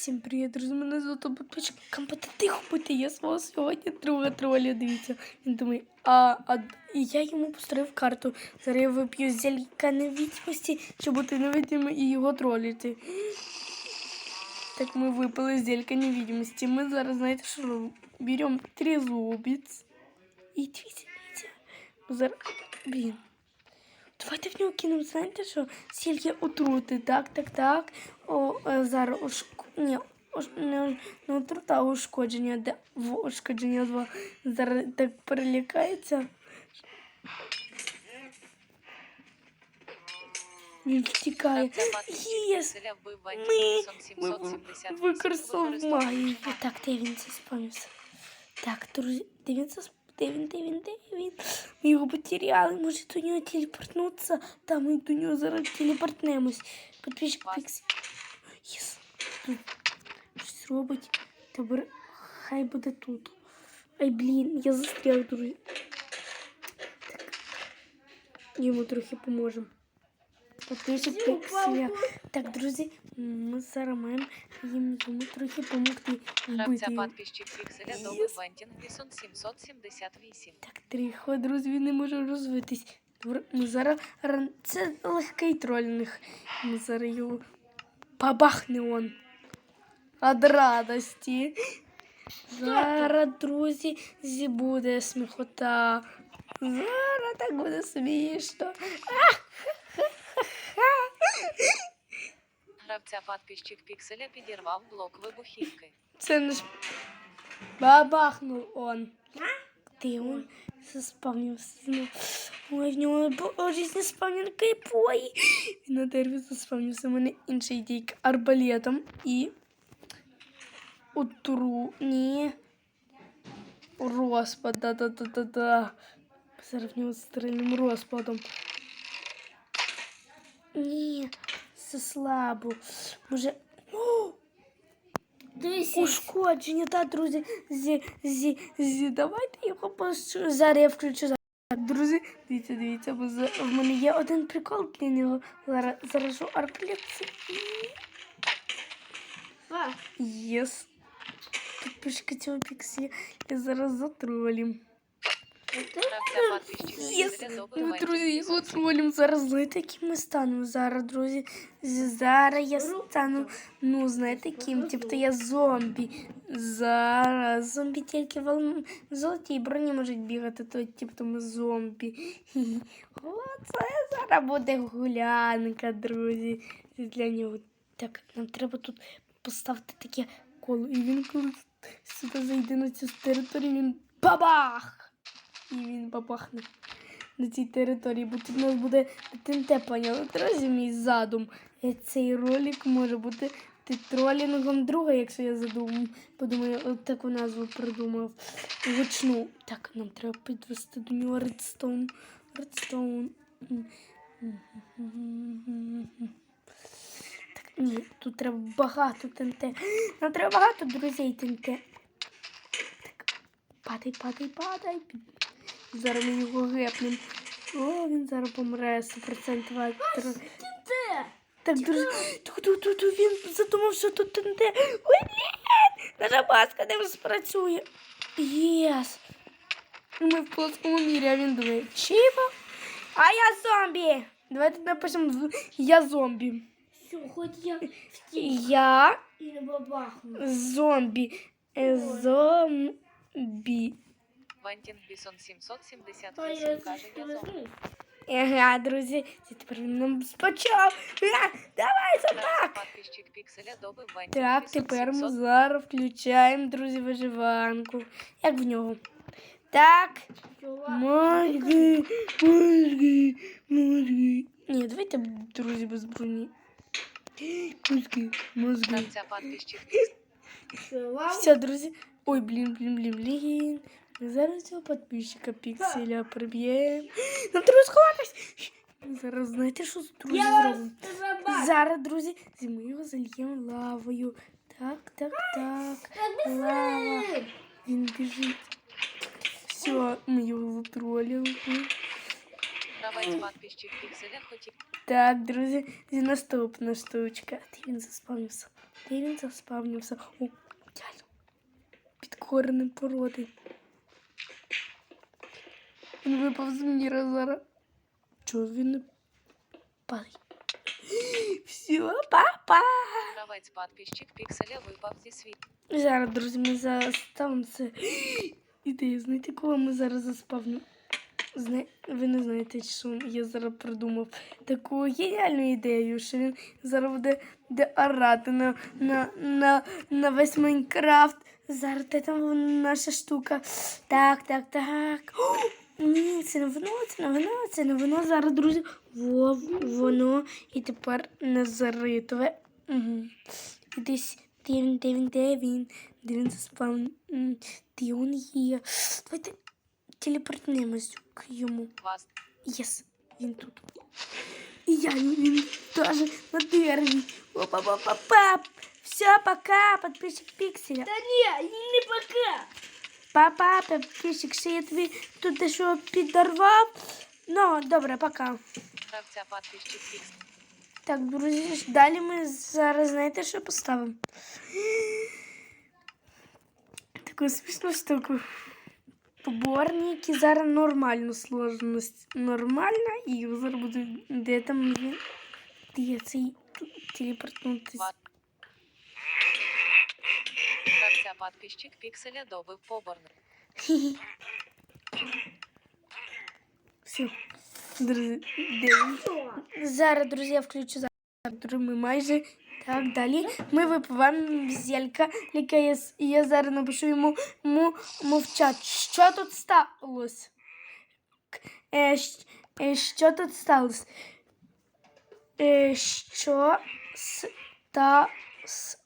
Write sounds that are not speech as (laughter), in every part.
Всім привіт, друзі, мене звати. Компота тихо бути, я свого сьогодні друга тролля, дивіться. Він думає, а, а і я йому построїв карту. Зараз я вип'ю зелька невидимості, щоб бути невидимим і його тролити. Так ми випили зелька невидимості. Ми зараз, знаєте, що робимо? Беремо трезубець. І дивіться, дивіться. Зараз, блін. Давайте в нього кинемо, знаєте, що стільки отрути. Так, так, так. О, е, зараз ушк... Ні, не, не отрута, а ушкодження. Де... В ушкодження 2. Зараз так перелякається. Він втікає. Єс! Ми, ми магію. Так, де він це спавнився? Так, друзі, де він це де він, де він, де він? Ми його потеряли, може до нього телепортнутися. Та ми до нього зараз телепортнемось. Підписчик Піксі. Єс. Щось робить. Добре, хай буде тут. Ай, блін, я застряг, друзі. Так. Йому трохи поможемо. Підписчик Так, друзі, ми зараз маємо їм йому трохи допомогти. Гравця його. Пікселя. Доби Вентін Вісон 778. Так, тихо, друзі, він не може розвитись. Ми зараз це легкий тролінг. Ми зараз його бабахне он. Від радості. Зараз, друзі, зі буде сміхота. Зараз так буде смішно. Гравця подписчик Пікселя підірвав блок вибухівки. Це не ж бабахнув он. Ти он заспавнився знову. Ой, в нього по- різні спавнінки пої. Він на дереві заспавнився. У мене інша ідейка арбалетом і утру. Ні. Розпад, да-да-да-да-да. Зараз в нього стрільним розпадом. Ні, це слабо. Може. О! Ушкодження, так, друзі. Зі, зі, зі, давайте його пощу. Зараз я включу. Так, друзі, дивіться, дивіться, бо за- в мене є один прикол для нього. Зараз заражу арбалет. Єс. Тут пішки цього піксі. Я зараз затролім. Пікселя Доби Ну, друзі, його тролім. Зараз знаєте, яким ми станемо. Зараз, друзі, зараз я стану, ну, знаєте, ким? Тобто я зомбі. Зараз зомбі тільки в золотій броні можуть бігати, то тобто ми зомбі. (laughs) Оце зараз буде гулянка, друзі. Для нього. Так, нам треба тут поставити таке коло. І він коли сюди зайде на цю територію, він бабах! І він бабахне на цій території, бо тут у нас буде ТНТ, поняли? Друзі, мій задум. Е, Цей ролик може бути ти- тролінгом друга, якщо я задумаю, подумаю, от таку назву придумав. Гучну. Так, нам треба підвести до нього редстоун. Редстоун. Ні, тут треба багато ТНТ. (gasps) Нам треба багато друзей ТНТ. Так, падай, падай, падай. Зараз ми його гепнемо. О, він зараз помре 100% тр- Так, друзі, ту, ту, ту, ту, він задумав, що тут ТНТ. Ой, ні! Наша маска не спрацює. Єс. Ми в плоскому мірі, а він думає, чого? А я зомбі. Давайте напишемо я зомбі. Все, хоть я втік Я і не бабахну. зомбі. Е, Зомбі. Та я 778 каже я зомбі. Ага, друзі, це тепер він нам спочав. Давай собак. Пікселя Так, тепер ми 700. зараз включаємо, друзі, виживанку. Як в нього. Так, мозги, мозги, мозги. Ні, давайте, друзі, без броні. Мозги, мозги. Гравця подписчик Все, друзі. Ой, блін, блін, блін, блін. Ми зараз цього підписчика пікселя приб'ємо. Нам треба сховатись. Ми зараз знаєте, що друзі Я вас зробимо? забачу. Зараз, друзі, ми його зальємо лавою. Так, так, так. Лава. Він біжить. Все, ми його затролили. Гравець подписчик пікселя хотів. Так, друзі, і наступна штучка. Де він заспавнився? Де він заспавнився? О, дядь. Під коренем породи. Він випав з міра зараз. Чого він не падає? (gasps) Все, папа! Гравець подписчик пікселя випав зі світу. Зараз, друзі, ми заставимо це. (gasps) Ідею, знаєте, кого ми зараз заспавнимо? Ви не знаєте, що я зараз придумав таку геніальну ідею, що він зараз буде, буде орати на, на, на, на весь Майнкрафт. Зараз де там наша штука. Так, так, так. О, ні, це не воно, це не воно, це не воно. Зараз, друзі. Во, воно. І тепер не заритове. Угу. І десь де він, де він, де він, де він заспав, де він є. Давайте телепортнемось к йому. Вас Єс, він тут. І я він теж на дереві. Опа-па-па-пап. Все, пока, подписчик Пікселя. Та ні, не пока. Папа, подписчик, ще я тобі тут дещо підорвав. Ну, добре, пока. гравця подписчик пікселя. Так, друзі, ж далі ми зараз знаєте, що поставимо? (gasps) Таку смішну штуку. Поборники зараз нормальну сложність. Нормальна, і зараз буде де там він. Де цей телепортнутись. Ва- подписчик пікселя добив поборник. (laughs) Все. Друзі, він? Зараз, друзі, я включу зараз. Ми майже так далі. Ми випиваємо зелька, яке я, с- і я зараз напишу йому, йому мовчать. Що тут сталося? К- Е, щ- е, що тут сталося? Е, що ста, сталося?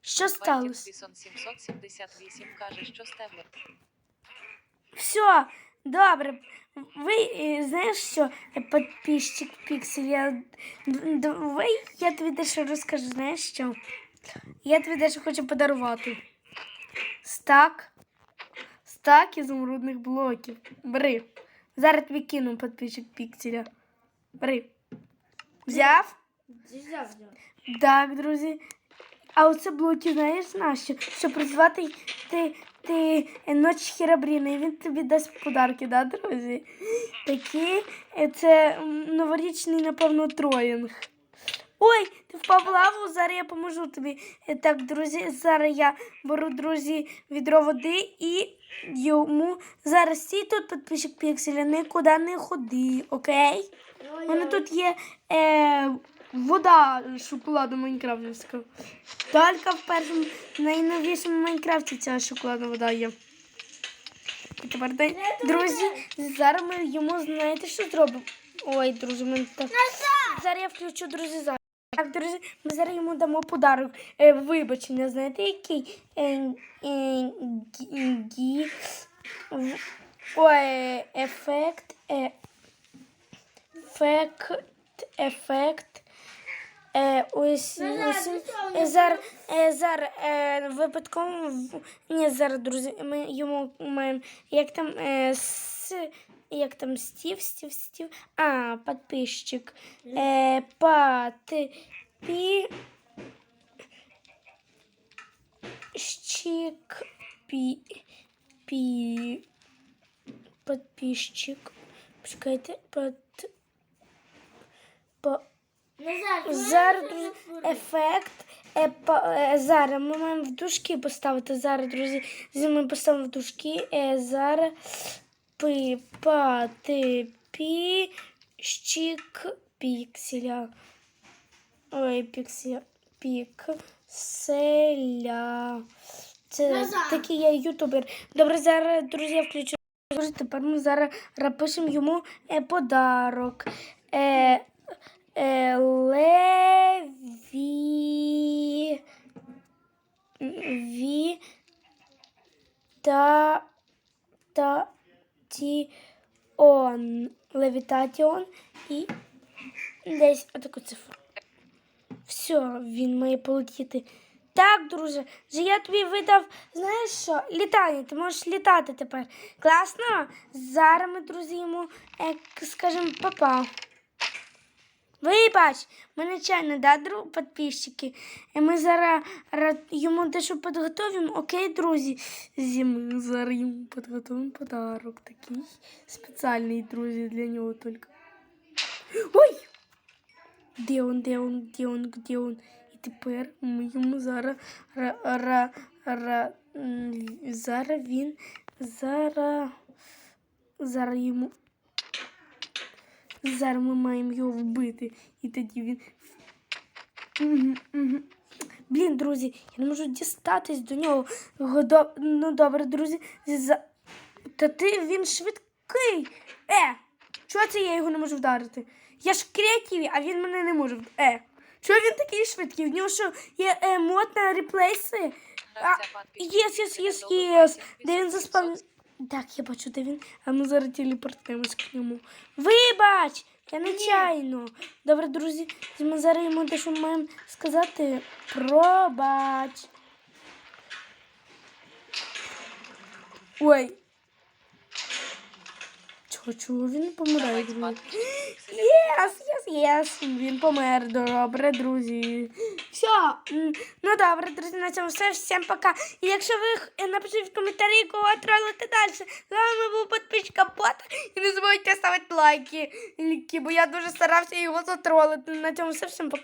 Що сталося? Вайтік 778 каже, що Стевлер. Все, добре. Ви е, знаєш що, підписчик Піксель, я, д- д- я тобі дещо розкажу, знаєш що? Я тобі дещо хочу подарувати. Стак. Стак ізумрудних блоків. Бери. Зараз тобі кину підписчик Пікселя. Бери. Взяв? Взяв, взяв. Так, друзі. А оце блоки, знаєш нащо? Щоб призвати ти, ти е, ноч Херабріна, і він тобі дасть подарки, да, друзі? Такі, е, це новорічний, напевно, троїнг. Ой, ти впав в лаву, зараз я поможу тобі. Е, Так, друзі, зараз я беру, друзі, відро води і йому зараз стій тут підписчик Пікселя, нікуди не ходи, окей? У мене тут є е, вода шоколаду Майнкрафтівська. Тільки в першому найновішому Майнкрафті ця шоколадна вода є. І тепер, дай- друзі, зараз ми йому знаєте, що зробимо? Ой, друзі, ми так. Зараз я включу, друзі, зараз. Так, друзі, ми зараз йому дамо подарок. Е, вибачення, знаєте, який? Е, е, гі, в- ой, ефект. Е, ефект, ефект. Е, ось, ось е, зараз, е, зараз е, випадково, ні, зараз, друзі, ми йому маємо, як там, е, с, як там, Стів, Стів, Стів, а, підписчик, е, пи, щик, пі, пі, подписчик, почекайте, под, по, Зараз, друзі, ефект. Е, зараз ми маємо в дужки поставити. Зараз, друзі, зі ми поставимо в дужки. Е, зараз пи, па, ти, пі, щик, пікселя. Ой, пікселя. Пікселя. Це такий я ютубер. Добре, зараз, друзі, я включу. Тепер ми зараз напишемо йому е, подарок. Е, леві ві та та ті он левітатіон і десь отаку цифру. Все, він має полетіти Так, друже, вже я тобі видав, знаєш що, літання, ти можеш літати тепер. Класно? Зараз ми, друзі, йому, як скажемо, папа. Вибач, ми нечайно, да, дру, підписчики? Ми зараз йому дещо підготовимо, окей, друзі? Зі ми зараз йому підготовимо подарок такий спеціальний, друзі, для нього тільки. Ой! Де он, де он, де он, де он? І тепер ми йому зараз ра, ра, ра, зараз він зараз зараз йому зараз ми маємо його вбити. І тоді він. Блін, друзі, я не можу дістатись до нього. Ну добре, друзі. Та ти він швидкий. Е, чого це я його не можу вдарити? Я ж креативі, а він мене не може вдарити. Е, чого він такий швидкий? В нього що є е, мод на реплейси? Єс, єс, єс, єс. Де він заспав? Так, я бачу, де він. А ми зараз телепортуємось к ньому. Вибач! Я нечайно. Добре, друзі, ми зараз йому дещо маємо сказати. Пробач. Ой. Чого він помирає? Єс, єс, єс. Він помер. Добре, друзі. Все. Ну добре, друзі, на цьому все. Всім пока. І якщо ви напишіть в коментарі, кого тролити далі. З вами був підписчика Бота. І не забудьте ставити лайки, бо я дуже старався його затролити. На цьому все. Всім пока.